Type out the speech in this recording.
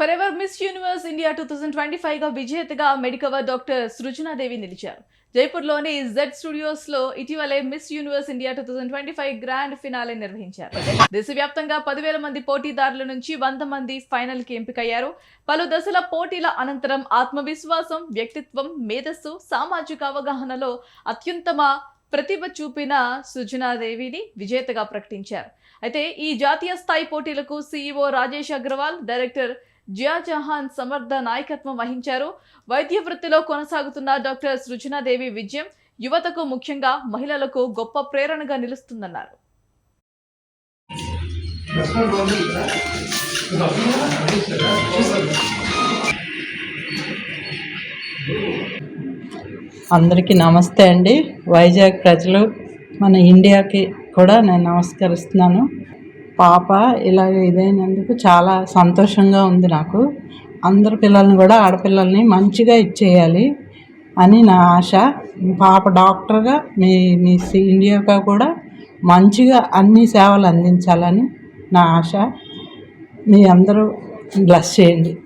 Forever Miss Universe India two thousand twenty ఫైవ్గా విజేతగా Medicover doctor Srujanadevi నిలిచారు. జైపూర్లోని జెడ్ స్టూడియోస్లో ఇటీవలే Miss Universe India two thousand twenty five grand finale నిర్వహించారు. దేశవ్యాప్తంగా పదివేల మంది పోటీదారుల నుంచి వంద మంది ఫైనల్కి ఎంపికయ్యారు. పలు దశల పోటీల అనంతరం ఆత్మవిశ్వాసం వ్యక్తిత్వం మేధస్సు సామాజిక అవగాహనలో అత్యుత్తమ ప్రతిభ చూపిన సుజనాదేవిని విజేతగా ప్రకటించారు. అయితే ఈ జాతీయ స్థాయి పోటీలకు సీఈఓ రాజేష్ అగ్రవాల్ డైరెక్టర్ జియా జహాన్ సమర్థ నాయకత్వం వహించారు. వైద్య వృత్తిలో కొనసాగుతున్న డాక్టర్ సృజనాదేవి విజయం యువతకు ముఖ్యంగా మహిళలకు గొప్ప ప్రేరణగా నిలుస్తుందన్నారు. అందరికీ నమస్తే అండి. వైజాగ్ ప్రజలు మన ఇండియాకి కూడా నేను నమస్కరిస్తున్నాను. పాప ఇలా ఇదైనందుకు చాలా సంతోషంగా ఉంది నాకు. అందరు పిల్లల్ని కూడా ఆడపిల్లల్ని మంచిగా ఇచ్చేయాలి అని నా ఆశ. పాప డాక్టర్గా మీ మీ సి- ఇండియాగా కూడా మంచిగా అన్ని సేవలు అందించాలని నా ఆశ. మీ అందరూ బ్లెస్ చేయండి.